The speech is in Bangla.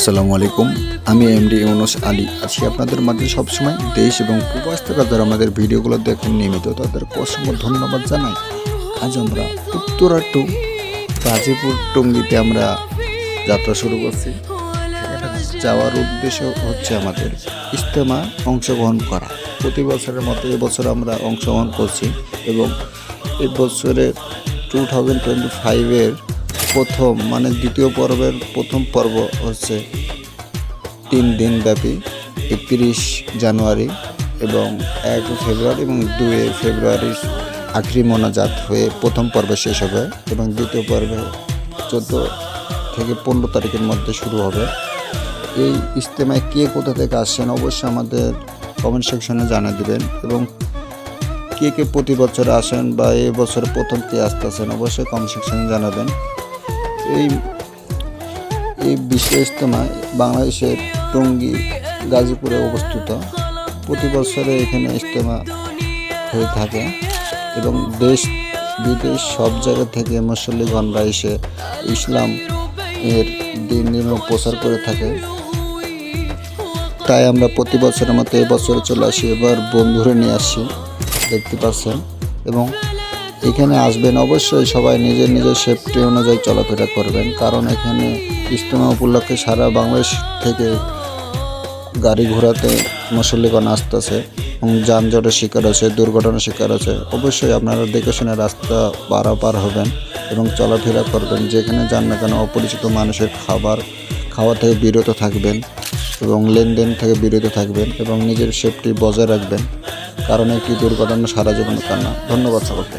আসসালামু আলাইকুম। আমি এমডি ইউনুস আলী। আছি আপনাদের মাঝে সবসময় দেশ এবং প্রবাস থেকে যারা আমাদের ভিডিওগুলো দেখেন, নিয়মিত তাদের অসংখ্য ধন্যবাদ জানাই। আজ আমরা উত্তরা টু গাজীপুর টঙ্গিতে আমরা যাত্রা শুরু করছি। যাওয়ার উদ্দেশ্য হচ্ছে আমাদের ইজতেমা অংশগ্রহণ করা। প্রতি বছরের মতো এবছর আমরা অংশগ্রহণ করছি এবং এই বছরের টু থাউজেন্ড টোয়েন্টি ফাইভের প্রথম মানে দ্বিতীয় পর্বের প্রথম পর্ব হচ্ছে তিন দিন ব্যাপী একত্রিশ জানুয়ারি এবং এক ফেব্রুয়ারি এবং দুই ফেব্রুয়ারির আখরি মোনাজাত হয়ে প্রথম পর্ব শেষ হবে এবং দ্বিতীয় পর্বে চোদ্দ থেকে পনেরো তারিখের মধ্যে শুরু হবে। এই ইজতেমায় কে কোথা থেকে আসছেন অবশ্যই আমাদের কমেন্ট সেকশনে জানিয়ে দিবেন এবং কে কে প্রতি বছর আসেন বা এই বছর প্রথম কে আসতেছেন অবশ্যই কমেন্ট সেকশনে জানাবেন। এই এই বিশ্ব ইজতেমা বাংলাদেশের টঙ্গী গাজীপুরে অবস্থিত। প্রতি বছরে এখানে ইজতেমা হয়ে থাকে এবং দেশ বিদেশ সব জায়গা থেকে মুসল্লিগণরা এসে ইসলাম এর দিন দিন প্রচার করে থাকে। তাই আমরা প্রতি বছরের মতো এবছরে চলে আসি। এবার বন্ধুরে নিয়ে আসি, দেখতে পাচ্ছেন। এবং এখানে আসবেন অবশ্যই সবাই নিজের নিজের সেফটি অনুযায়ী চলাফেরা করবেন। কারণ এখানে ইজতেমা উপলক্ষে সারা বাংলাদেশ থেকে গাড়ি ঘোড়াতে মুসল্লিগণ আসতেছে এবং যানজটের শিকার আছে দুর্ঘটনার শিকার আছে অবশ্যই আপনারা দেখে শুনে রাস্তা পারাপার হবেন এবং চলাফেরা করবেন। যেখানে যান না কেন অপরিচিত মানুষের খাবার খাওয়া থেকে বিরত থাকবেন এবং লেনদেন থেকে বিরত থাকবেন এবং নিজের সেফটি বজায় রাখবেন। কারণ একটি দুর্ঘটনা সারা জীবন কান্না ধন্যবাদ সকলকে।